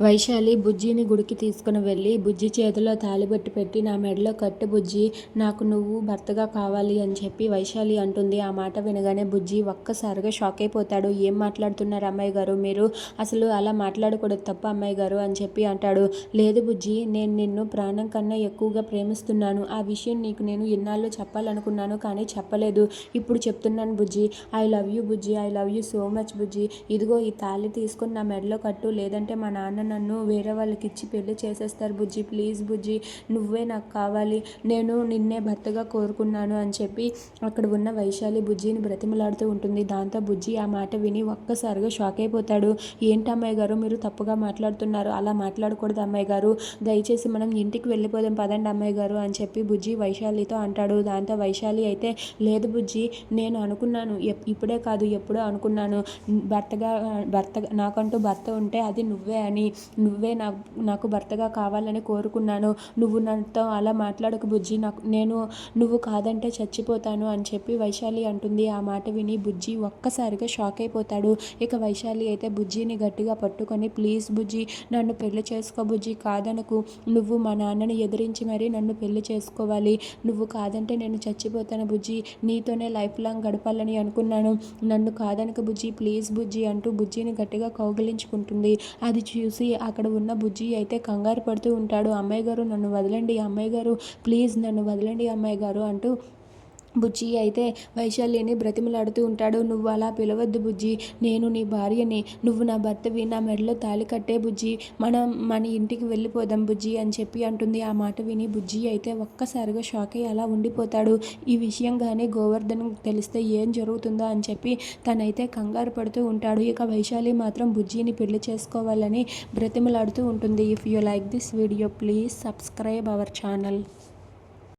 వైశాలి బుజ్జిని గుడికి తీసుకుని వెళ్ళి బుజ్జి చేతిలో తాలిబెట్టి పెట్టి నా మెడలో కట్టు బుజ్జి నాకు నువ్వు భర్తగా కావాలి అని చెప్పి వైశాలి అంటుంది. ఆ మాట వినగానే బుజ్జి ఒక్కసారిగా షాక్ అయిపోతాడు. ఏం మాట్లాడుతున్నారు అమ్మాయి గారు? మీరు అసలు అలా మాట్లాడకూడదు తప్ప అమ్మాయి గారు అని చెప్పి అంటాడు. లేదు బుజ్జి నేను నిన్ను ప్రాణం కన్నా ఎక్కువగా ప్రేమిస్తున్నాను. ఆ విషయం నీకు నేను ఇన్నాళ్ళు చెప్పాలనుకున్నాను కానీ చెప్పలేదు. ఇప్పుడు చెప్తున్నాను బుజ్జి. I love you Bujji I love you so much బుజ్జి. ఇదిగో ఈ తాళి తీసుకుని నా మెడలో కట్టు లేదంటే మా నాన్న నన్ను వేరే వాళ్ళకి ఇచ్చి పెళ్ళి చేసేస్తారు బుజ్జి. ప్లీజ్ బుజ్జి నువ్వే నాకు కావాలి. నేను నిన్నే భర్తగా కోరుకున్నాను అని చెప్పి అక్కడ ఉన్న వైశాలి బుజ్జిని బ్రతిమలాడుతూ ఉంటుంది. దాంతో బుజ్జి ఆ మాట విని ఒక్కసారిగా షాక్ అయిపోతాడు. ఏంటి అమ్మాయి గారు మీరు తప్పుగా మాట్లాడుతున్నారు. అలా మాట్లాడకూడదు అమ్మాయి గారు. దయచేసి మనం ఇంటికి వెళ్ళిపోదాం పదండి అమ్మాయి గారు అని చెప్పి బుజ్జి వైశాలితో అంటాడు. దాంతో వైశాలి అయితే లేదు బుజ్జి నేను అనుకున్నాను. ఎప్- ఇప్పుడే కాదు ఎప్పుడో అనుకున్నాను. భర్తగా భర్త నాకంటూ భర్త ఉంటే అది నువ్వే అని. నువ్వే నా నాకు భర్తగా కావాలని కోరుకున్నాను. నువ్వు నాతో అలా మాట్లాడక బుజ్జి. నాకు నేను నువ్వు కాదంటే చచ్చిపోతాను అని చెప్పి వైశాలి అంటుంది. ఆ మాట విని బుజ్జి ఒక్కసారిగా షాక్ అయిపోతాడు. ఇక వైశాలి అయితే బుజ్జిని గట్టిగా పట్టుకొని ప్లీజ్ బుజ్జి నన్ను పెళ్ళి చేసుకో బుజ్జి. కాదనకు. నువ్వు మా నాన్నని ఎదిరించి మరీ నన్ను పెళ్ళి చేసుకోవాలి. నువ్వు కాదంటే నేను చచ్చిపోతాను బుజ్జి. నీతోనే లైఫ్ లాంగ్ గడపాలని అనుకున్నాను. నన్ను కాదనక బుజ్జి. ప్లీజ్ బుజ్జి అంటూ బుజ్జిని గట్టిగా కౌగిలించుకుంటుంది. అది చూసి అక్కడ ఉన్న బుజ్జి అయితే కంగారు పడుతూ ఉంటాడు. అమ్మాయి గారు నన్ను వదలండి అమ్మాయి గారు. ప్లీజ్ నన్ను వదలండి అమ్మాయి గారు అంటూ బుజ్జి అయితే వైశాలిని బ్రతిమలాడుతూ ఉంటాడు. నువ్వు అలా పిలవద్దు బుజ్జి. నేను నీ భార్యని. నువ్వు నా భర్తవి. నా మెడలో తాళి కట్టే బుజ్జి. మనం మన ఇంటికి వెళ్ళిపోదాం బుజ్జి అని చెప్పి అంటుంది. ఆ మాట విని బుజ్జి అయితే ఒక్కసారిగా షాక్ అయ్యి అలా ఉండిపోతాడు. ఈ విషయం కానీ గోవర్ధన్ తెలిస్తే ఏం జరుగుతుందో అని చెప్పి తనైతే కంగారు పడుతూ ఉంటాడు. ఇక వైశాలి మాత్రం బుజ్జిని పెళ్ళి చేసుకోవాలని బ్రతిమలాడుతూ ఉంటుంది. If you like this video please subscribe our channel.